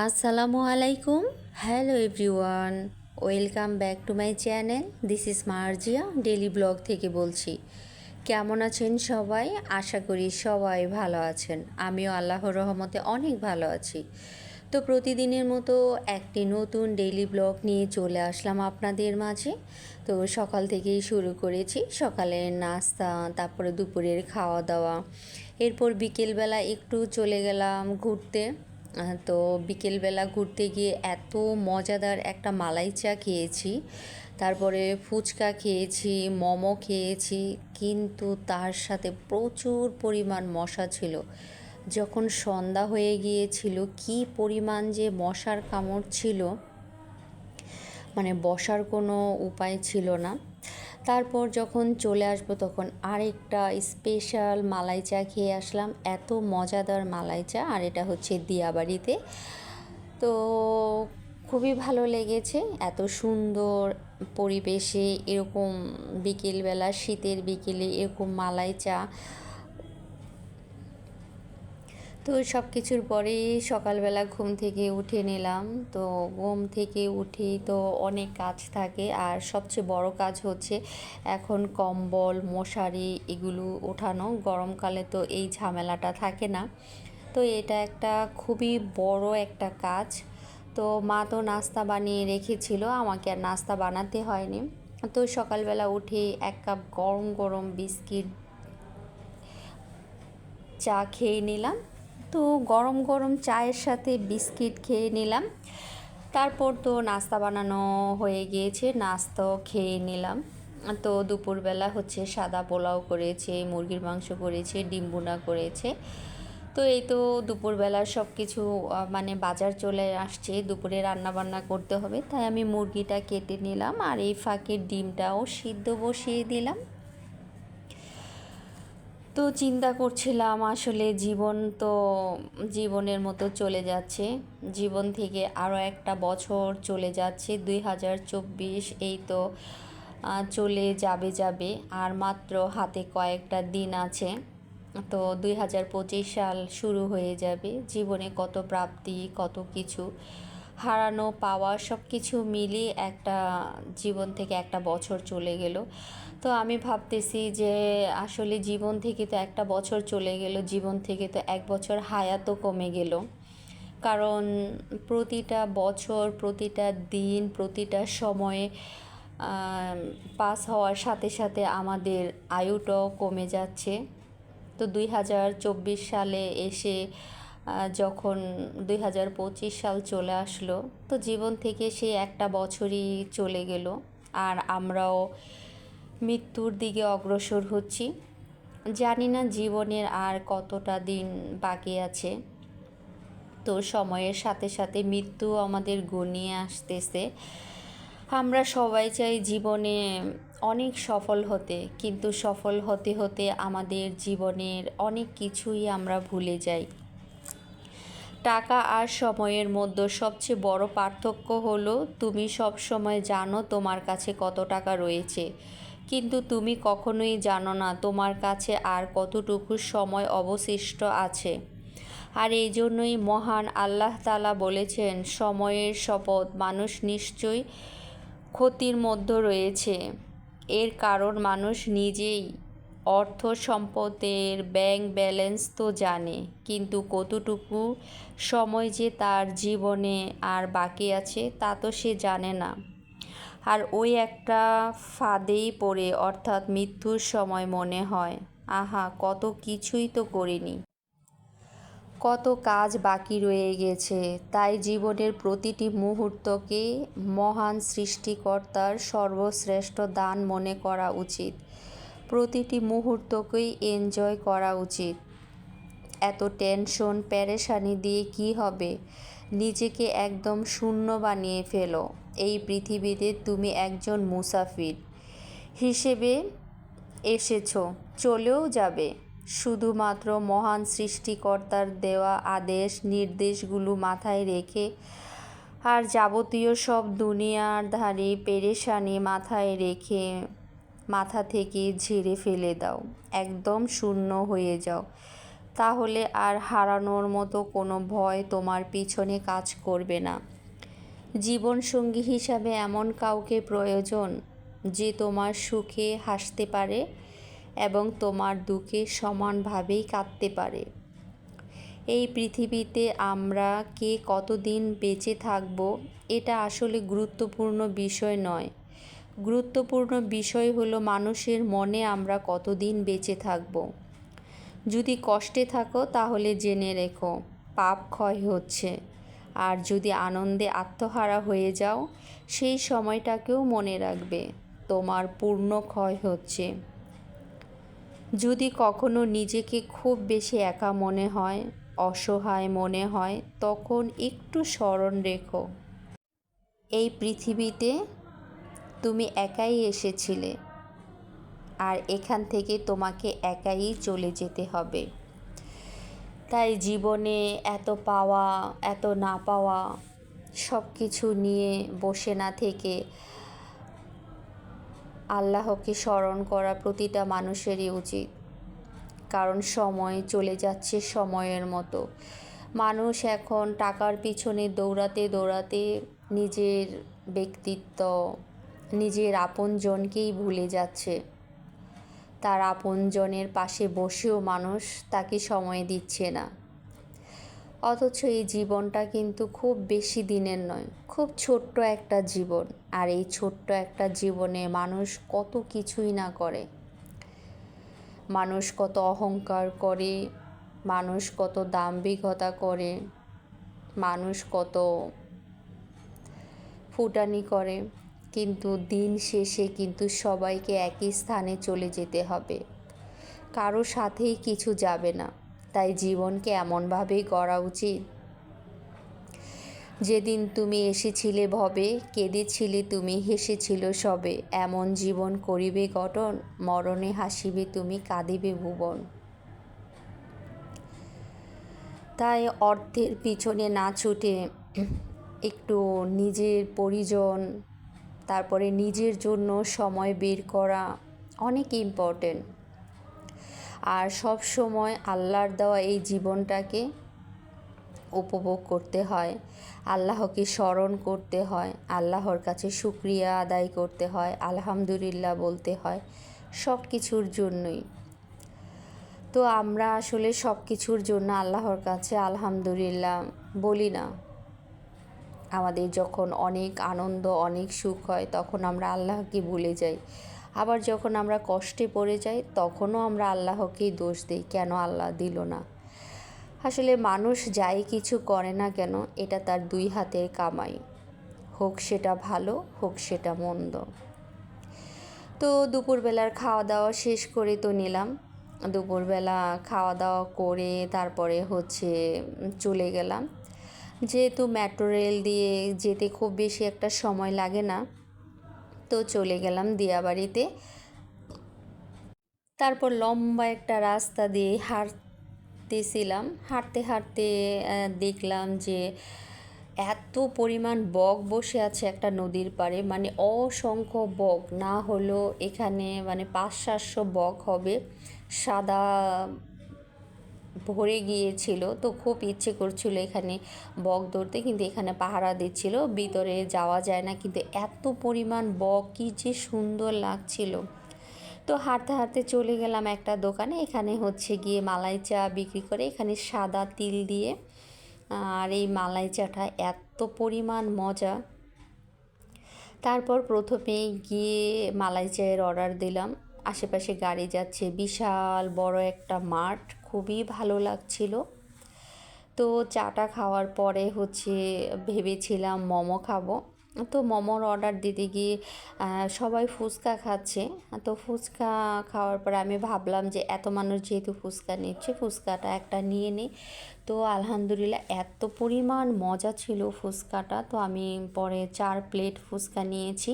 আসসালামু আলাইকুম। Hello everyone welcome back to my channel this is Marzia daily blog থেকে বলছি। কেমন আছেন সবাই? আশা করি সবাই ভালো আছেন। আমিও আল্লাহর রহমতে অনেক ভালো আছি। তো প্রতিদিনের মতো একটি নতুন ডেইলি ব্লগ নিয়ে চলে আসলাম আপনাদের মাঝে। তো সকাল থেকেই শুরু করেছি। সকালের নাস্তা, তারপরে দুপুরের খাওয়া দাওয়া। এরপর বিকেলবেলা একটু চলে গেলাম ঘুরতে। তো বিকেলবেলা ঘুরতে গিয়ে এত মজাদার একটা মালাই চা খেয়েছি, তারপরে ফুচকা খেয়েছি, মোমো খেয়েছি, কিন্তু তার সাথে প্রচুর পরিমাণ মশা ছিল। যখন সন্ধ্যা হয়ে গিয়েছিল, কি পরিমাণ যে মশার কামড় ছিল মানে বসার কোনো উপায় ছিল না। তারপর যখন চলে আসব তখন আরেকটা স্পেশাল মালাই চা খেয়ে আসলাম। এত মজাদার মালাই চা, আর এটা হচ্ছে দিয়াবাড়িতে। তো খুবই ভালো লেগেছে, এত সুন্দর পরিবেশে এরকম বিকেলবেলা, শীতের বিকেলে এরকম মালাই চা। তো সব কিছুর পরে সকালবেলা ঘুম থেকে উঠে নিলাম। তো ঘুম থেকে উঠে তো অনেক কাজ থাকে। আর সবচেয়ে বড় কাজ হচ্ছে এখন কম্বল, মশারি এগুলো ওঠানো। গরমকালে তো এই ঝামেলাটা থাকে না। তো এটা একটা খুবই বড় একটা কাজ। তো মা তো নাস্তা বানিয়ে রেখেছিল, আমাকে আর নাস্তা বানাতে হয়নি। তো সকালবেলা উঠে এক কাপ গরম গরম বিস্কিট চা খেয়ে নিলাম। তো গরম গরম চায়ের সাথে বিস্কিট খেয়ে নিলাম। তারপর তো নাস্তা বানানো হয়ে গিয়েছে, নাস্তাও খেয়ে নিলাম। তো দুপুরবেলা হচ্ছে সাদা পোলাও করেছে, মুরগির মাংস করেছে, ডিম বোনা করেছে। তো এই তো দুপুরবেলা সব কিছু মানে বাজার চলে আসছে, দুপুরে রান্না বান্না করতে হবে। তাই আমি মুরগিটা কেটে নিলাম আর এই ফাঁকে ডিমটাও সিদ্ধ বসিয়ে দিলাম। তো চিন্তা করছিলাম আসলে জীবন তো, জীবনের মতো চলে যাচ্ছে। জীবন থেকে আরও একটা বছর চলে যাচ্ছে, দুই হাজার চব্বিশ এই তো চলে যাবে যাবে। আর মাত্র হাতে কয়েকটা দিন আছে, তো দুই হাজার পঁচিশ সাল শুরু হয়ে যাবে। জীবনে কত প্রাপ্তি, কত কিছু। হারানো, পাওয়া সব কিছু মিলিয়ে একটা জীবন থেকে একটা বছর চলে গেল। তো আমি ভাবতেছি যে আসলে জীবন থেকে তো একটা বছর চলে গেল, জীবন থেকে তো এক বছর হায়াতও কমে গেল। কারণ প্রতিটা বছর, প্রতিটা দিন, প্রতিটা সময়ে পাস হওয়ার সাথে সাথে আমাদের আয়ুটাও কমে যাচ্ছে। তো দুই হাজার চব্বিশ সালে এসে যখন দুই হাজার পঁচিশ সাল চলে আসলো, তো জীবন থেকে সে একটা বছরই চলে গেল। আর আমরাও মৃত্যুর দিকে অগ্রসর হচ্ছি। জানি না জীবনের আর কতটা দিন বাকি আছে। তো সময়ের সাথে সাথে মৃত্যু আমাদের গনিয়ে আসতেছে। আমরা সবাই চাই জীবনে অনেক সফল হতে, কিন্তু সফল হতে হতে আমাদের জীবনের অনেক কিছুই আমরা ভুলে যাই। টাকা আর সময়ের মধ্যে সবচেয়ে বড় পার্থক্য হলো, তুমি সব সময় জানো তোমার কাছে কত টাকা রয়েছে। কিন্তু তুমি কখনোই জানো না তোমার কাছে আর কতটুকু সময় অবশিষ্ট আছে। আর এই জন্যই মহান আল্লাহ তাআলা বলেছেন, সময়ের শপথ মানুষ নিশ্চয়ই ক্ষতির মধ্যে রয়েছে। এর কারণ মানুষ নিজেই অর্থ সম্পদের ব্যাংক ব্যালেন্স তো জানে, কিন্তু কতটুকু সময় যে তার জীবনে আর বাকি আছে তা তো সে জানে না। আর ওই একটা ফাঁদেই পড়ে অর্থাৎ মৃত্যুর সময় মনে হয়, আহা, কত কিছুই তো করিনি। কত কাজ বাকি রয়ে গেছে, তাই জীবনের প্রতিটি মুহূর্তকে মহান সৃষ্টিকর্তার সর্বশ্রেষ্ঠ দান মনে করা উচিত। প্রতিটি মুহূর্তকেই এনজয় করা উচিত। এত টেনশন প্যারেশানি দিয়ে কি হবে? নিজেকে একদম শূন্য বানিয়ে ফেলো। এই পৃথিবীতে তুমি একজন মুসাফির। হিসেবে এসেছ, চলেও যাবে। শুধুমাত্র মহান সৃষ্টিকর্তার দেওয়া আদেশ, নির্দেশগুলো মাথায় রেখে আর যাবতীয় সব দুনিয়ার ধারে পেরেশানি মাথায় রেখে মাথা থেকে ঝেড়ে ফেলে দাও, একদম শূন্য হয়ে যাও। তাহলে আর হারানোর মতো কোনো ভয় তোমার পিছনে কাজ করবে না। জীবনসঙ্গী হিসাবে এমন কাউকে প্রয়োজন যে তোমার সুখে হাসতে পারে এবং তোমার দুঃখে সমানভাবেই কাঁদতে পারে। এই পৃথিবীতে আমরা কে কতদিন বেঁচে থাকব, এটা আসলে গুরুত্বপূর্ণ বিষয় নয়। গুরুত্বপূর্ণ বিষয় হলো মানুষের মনে আমরা কতদিন বেঁচে থাকব। যদি কষ্টে থাকো তাহলে জেনে রেখো, পাপ ক্ষয় হচ্ছে। আর যদি আনন্দে আত্মহারা হয়ে যাও, সেই সময়টাকেও মনে রাখবে, তোমার পূর্ণ ক্ষয় হচ্ছে। যদি কখনো নিজেকে খুব বেশি একা মনে হয়, অসহায় মনে হয়, তখন একটু স্মরণ রেখো। এই পৃথিবীতে তুমি একাই এসেছিলে। আর এখান থেকে তোমাকে একাই চলে যেতে হবে। তাই জীবনে এত পাওয়া, এত না পাওয়া সব কিছু নিয়ে বসে না থেকে আল্লাহকে স্মরণ করা প্রতিটা মানুষেরই উচিত। কারণ সময় চলে যাচ্ছে সময়ের মতো। মানুষ এখন টাকার পিছনে দৌড়াতে দৌড়াতে নিজের ব্যক্তিত্ব নিজের আপনজনকেই ভুলে যাচ্ছে। তার আপনজনের পাশে বসেও মানুষ তাকে সময় দিচ্ছে না। অথচ এই জীবনটা কিন্তু খুব বেশি দিনের নয়, খুব ছোট্ট একটা জীবন। আর এই ছোট্ট একটা জীবনে মানুষ কত কিছুই না করে। মানুষ কত অহংকার করে, মানুষ কত দাম্ভিকতা করে, মানুষ কত ফুটানি করে। কিন্তু দিন শেষে কিন্তু সবাইকে একই স্থানে চলে যেতে হবে। কারও সাথেই কিছু যাবে না, তাই জীবনকে এমনভাবেই গড়া উচিত। যেদিন তুমি এসেছিলে ভবে, কেঁদেছিলে তুমি হেসেছিল সবে, এমন জীবন করিবে গঠন, মরণে হাসিবে তুমি কাঁদিবে ভুবন। তাই অর্থের পিছনে না ছুটে একটু নিজের পরিজন তারপরে নিজের জন্য সময় বের করা অনেক ইম্পর্টেন্ট আর সব সময় আল্লাহর দেওয়া এই জীবনটাকে উপভোগ করতে হয়, আল্লাহকে স্মরণ করতে হয়, আল্লাহর কাছে শুক্রিয়া আদায় করতে হয়, আলহামদুলিল্লাহ বলতে হয়, সব কিছুর জন্যই। তো আমরা আসলে সব কিছুর জন্য আল্লাহর কাছে আলহামদুলিল্লাহ বলি না। আমাদের যখন অনেক আনন্দ, অনেক সুখ হয়, তখন আমরা আল্লাহকে ভুলে যাই। আবার যখন আমরা কষ্টে পড়ে যাই, তখনও আমরা আল্লাহকেই দোষ দিই, কেন আল্লাহ দিল না? আসলে মানুষ যাই কিছু করে না কেন, এটা তার দুই হাতের কামাই। হোক সেটা ভালো, হোক সেটা মন্দ। তো দুপুরবেলার খাওয়া দাওয়া শেষ করে তো নিলাম। দুপুরবেলা খাওয়া দাওয়া করে তারপরে হচ্ছে চলে গেলাম। যেহেতু মেট্রো রেল দিয়ে যেতে খুব বেশি একটা সময় লাগে না, তো চলে গেলাম দিয়াবাড়িতে। তারপর লম্বা একটা রাস্তা দিয়ে হাঁটতেছিলাম। হাঁটতে হাঁটতে দেখলাম যে এত পরিমাণ বক বসে আছে একটা নদীর পাড়ে। মানে অসংখ্য বক, না হলো এখানে মানে পাঁচ সাতশো বক হবে। সাদা ভরে গিয়েছিল। তো খুব ইচ্ছে করছিল এখানে বক ধরতে, কিন্তু এখানে পাহারা দিচ্ছিল। ভিতরে যাওয়া যায় না, কিন্তু এত পরিমাণ বক, কী যে সুন্দর লাগছিল। তো হাঁটতে হাঁটতে চলে গেলাম একটা দোকানে। এখানে হচ্ছে গিয়ে মালাই চা বিক্রি করে এখানে সাদা তিল দিয়ে। আর এই মালাই চাটা এত পরিমাণ মজা। তারপর প্রথমে গিয়ে মালাই চায়ের অর্ডার দিলাম। আশেপাশে গাড়ি যাচ্ছে, বিশাল বড় একটা মাঠ। খুবই ভালো লাগছিল। তো চাটা খাওয়ার পরে হচ্ছে ভেবেছিলাম মোমো খাব। তো মোমোর অর্ডার দিতে গিয়ে সবাই ফুচকা খাচ্ছে। তো ফুচকা খাওয়ার পরে আমি ভাবলাম যে এত মানুষ যেহেতু ফুচকা নিচ্ছে, ফুচকাটা একটা নিয়ে নিই। তো আলহামদুলিল্লাহ এত পরিমাণ মজা ছিল ফুচকাটা। তো আমি পরে চার প্লেট ফুচকা নিয়েছি।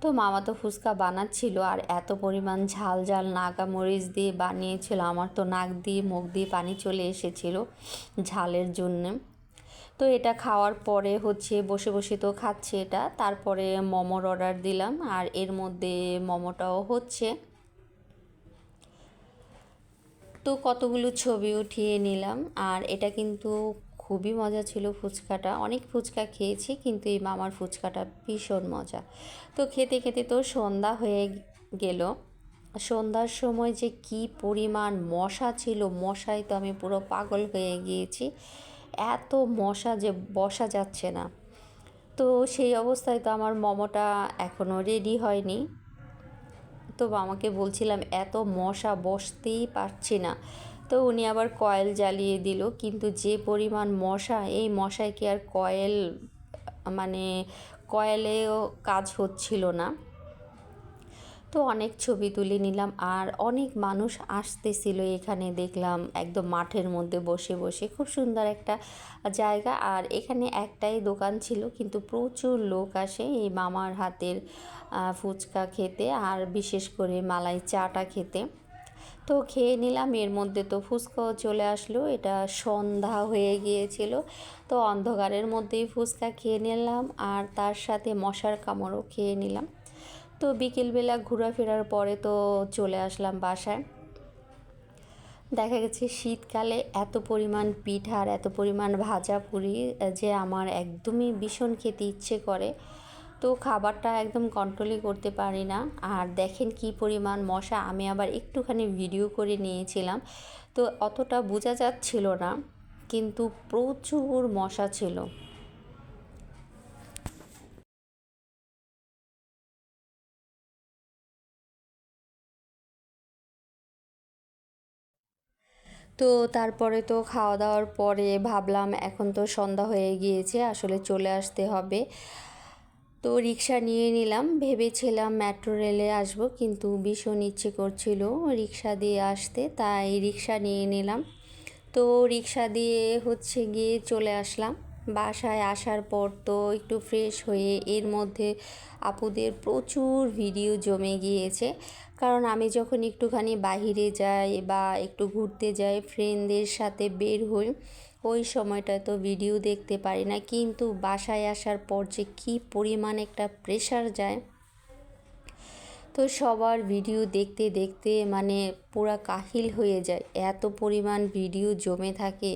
তো মামা তো ফুচকা বানাচ্ছিল আর এত পরিমাণ ঝাল ঝাল নাগা মরিচ দিয়ে বানিয়েছিল। আমার তো নাক দিয়ে, মুখ দিয়ে পানি চলে এসেছিল ঝালের জন্যে। তো এটা খাওয়ার পরে হচ্ছে বসে বসে তো খাচ্ছে এটা। তারপরে মোমোর অর্ডার দিলাম আর এর মধ্যে মোমোটাও হচ্ছে। তো কতগুলো ছবি উঠিয়ে নিলাম আর এটা কিন্তু খুবই মজা ছিল ফুচকাটা। অনেক ফুচকা খেয়েছি, কিন্তু এই মামার ফুচকাটা ভীষণ মজা। তো খেতে খেতে তো সন্ধ্যা হয়ে গেল। সন্ধ্যার সময় যে কি পরিমাণ মশা ছিল, মশায় তো আমি পুরো পাগল হয়ে গিয়েছি। এত মশা যে বসা যাচ্ছে না। তো সেই অবস্থায় তো আমার মোমোটা এখনও রেডি হয়নি। তো আমাকে বলছিলাম, এত মশা বসতেই পারছি না। তো উনি আবার কয়েল জ্বালিয়ে দিল। কিন্তু যে পরিমাণ মশা, এই মশায় কি আর কয়েল মানে কয়েলেও কাজ হচ্ছিল না। তো অনেক ছবি তুলে নিলাম আর অনেক মানুষ আসতেছিল এখানে দেখলাম, একদম মাঠের মধ্যে বসে বসে। খুব সুন্দর একটা জায়গা আর এখানে একটাই দোকান ছিল, কিন্তু প্রচুর লোক আসে এই মামার হাতের ফুচকা খেতে আর বিশেষ করে মালাই চাটা খেতে। তো খেয়ে নিলাম। এর মধ্যে তো ফুচকাও চলে আসলো। এটা সন্ধ্যা হয়ে গিয়েছিল। তো অন্ধকারের মধ্যেই ফুচকা খেয়ে নিলাম আর তার সাথে মশার কামড়ও খেয়ে নিলাম। তো বিকেলবেলা ঘোরাফেরার পরে তো চলে আসলাম বাসায়। দেখা গেছে শীতকালে এত পরিমাণ পিঠা আর এত পরিমাণ ভাজা পুরি যে আমার একদমই ভীষণ খেতে ইচ্ছে করে। তো খাবারটা একদম কন্ট্রোলই করতে পারি না। আর দেখেন কি পরিমাণ মশা, আমি আবার একটুখানি ভিডিও করে নিয়েছিলাম। তো অতটা বোঝা যাচ্ছিল না, কিন্তু প্রচুর মশা ছিল। তো তারপরে তো খাওয়া দাওয়ার পরে ভাবলাম এখন তো সন্ধ্যা হয়ে গিয়েছে, আসলে চলে আসতে হবে। তো রিক্সা নিয়ে নিলাম। ভেবেছিলাম মেট্রো রেলে আসব, কিন্তু ভীষণ ইচ্ছে করছিল রিক্সা দিয়ে আসতে, তাই রিক্সা নিয়ে নিলাম। তো রিক্সা দিয়ে হচ্ছে গিয়ে চলে আসলাম। বাসায় আসার পর তো একটু ফ্রেশ হয়ে এর মধ্যে আপুদের প্রচুর ভিডিও জমে গিয়েছে। কারণ আমি যখন একটুখানি বাহিরে যাই বা একটু ঘুরতে যাই ফ্রেন্ডদের সাথে বের হই ওই সময়টা তো ভিডিও দেখতে পারি না, কিন্তু বাসায় আসার পর যে কী পরিমাণ একটা প্রেশার যায়। তো সবার ভিডিও দেখতে দেখতে মানে পুরা কাহিল হয়ে যায়, এত পরিমাণ ভিডিও জমে থাকে।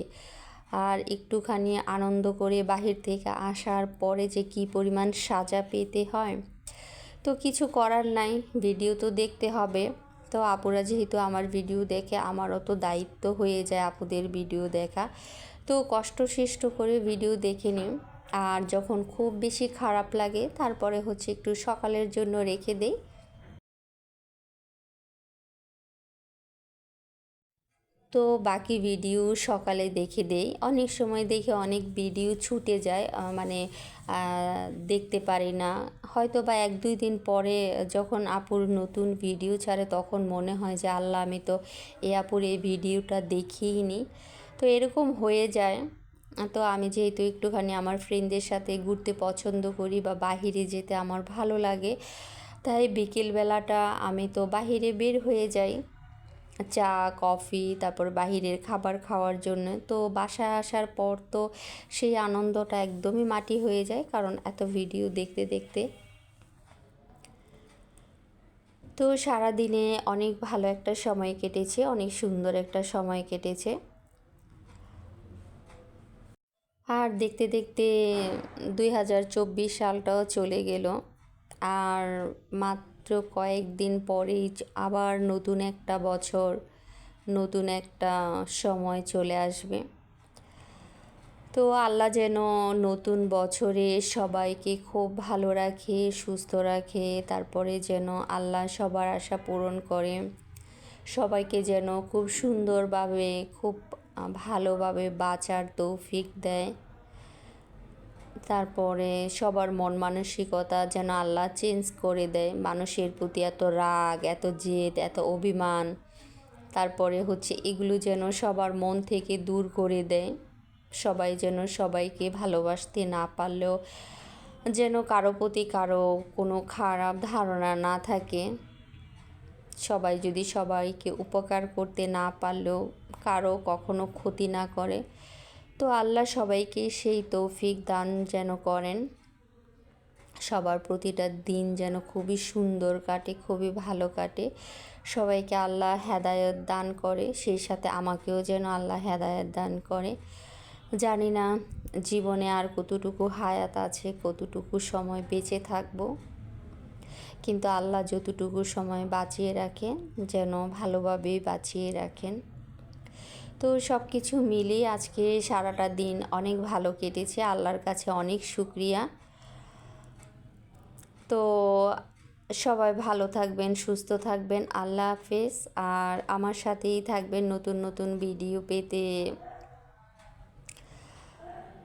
আর একটুখানি আনন্দ করে বাহির থেকে আসার পরে যে কি পরিমাণ সাজা পেতে হয়, তো কিছু করার নাই ভিডিও তো দেখতে হবে। তো আপুরা যেহেতু আমার ভিডিও দেখে, আমারও তো দায়িত্ব হয়ে যায় আপুদের ভিডিও দেখা। তো কষ্ট সৃষ্ট করে ভিডিও দেখে নিই আর যখন খুব বেশি খারাপ লাগে, তারপরে হচ্ছে একটু সকালের জন্য রেখে দেই। তো বাকি ভিডিও সকালে দেখে দেই। অনেক সময় দেখে অনেক ভিডিও ছুটে যায় মানে দেখতে পারি না। হয়তো বা এক দুই দিন পরে যখন আপুর নতুন ভিডিও ছাড়ে, তখন মনে হয় যে, আল্লাহ, আমি তো এ আপুর এই ভিডিওটা দেখিই নি। তো এরকম হয়ে যায়। তো আমি যেহেতু একটুখানি আমার ফ্রেন্ডদের সাথে ঘুরতে পছন্দ করি বা বাহিরে যেতে আমার ভালো লাগে, তাই বিকেলবেলাটা আমি তো বাহিরে বের হয়ে যাই। চা, কফি, তারপর বাহিরের খাবার খাওয়ার জন্য। তো বাসায় আসার পর তো সেই আনন্দটা একদমই মাটি হয়ে যায়, কারণ এত ভিডিও দেখতে দেখতে। তো সারাদিনে অনেক ভালো একটা সময় কেটেছে, অনেক সুন্দর একটা সময় কেটেছে। আর দেখতে দেখতে দুই হাজার চব্বিশ সালটাও চলে গেল। আর মাত্র কয়েকদিন পরেই আবার নতুন একটা বছর, নতুন একটা সময় চলে আসবে। তো আল্লাহ যেন নতুন বছরে সবাইকে খুব ভালো রাখে, সুস্থ রাখে, তারপরে যেন আল্লাহ সবার আশা পূরণ করে। সবাইকে যেন খুব সুন্দরভাবে, খুব ভালোভাবে বাঁচার তৌফিক দেয়। তারপরে সবার মন মানসিকতা যেন আল্লাহ চেঞ্জ করে দেয়। মানুষের প্রতি এত রাগ, এত জেদ, এত অভিমান। তারপরে হচ্ছে এগুলো যেন সবার মন থেকে দূর করে দেয়। সবাই যেন সবাইকে ভালোবাসতে না পারলেও যেন কারও প্রতি কারও কোনো খারাপ ধারণা না থাকে। সবাই যদি সবাইকে উপকার করতে না পারলেও কারও কখনো ক্ষতি না করে। তো আল্লাহ সবাইকে সেই তৌফিক দান যেন করেন। সবার প্রতিটা দিন যেন খুবই সুন্দর কাটে, খুবই ভালো কাটে। সবাইকে আল্লাহ হেদায়ত দান করে, সেই সাথে আমাকেও যেন আল্লাহ হেদায়ত দান করে। জানি না জীবনে আর কতটুকু হায়াত আছে, কতটুকু সময় বেঁচে থাকব। কিন্তু আল্লাহ যতটুকু সময় বাঁচিয়ে রাখেন, যেন ভালোভাবেই বাঁচিয়ে রাখেন। তো সব কিছু মিলিয়ে আজকে সারাটা দিন অনেক ভালো কেটেছে। আল্লাহর কাছে অনেক শুক্রিয়া। তো সবাই ভালো থাকবেন, সুস্থ থাকবেন। আল্লাহ হাফেজ। আর আমার সাথেই থাকবেন নতুন নতুন ভিডিও পেতে।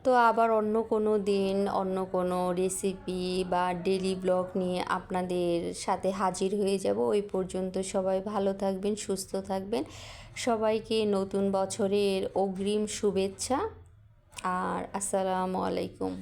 তো আবার অন্য কোনো দিন, অন্য কোনো রেসিপি বা ডেলি ব্লগ নিয়ে আপনাদের সাথে হাজির হয়ে যাব। ওই পর্যন্ত সবাই ভালো থাকবেন, সুস্থ থাকবেন। সবাইকে নতুন বছরের অগ্রিম শুভেচ্ছা। আর আসসালামু আলাইকুম।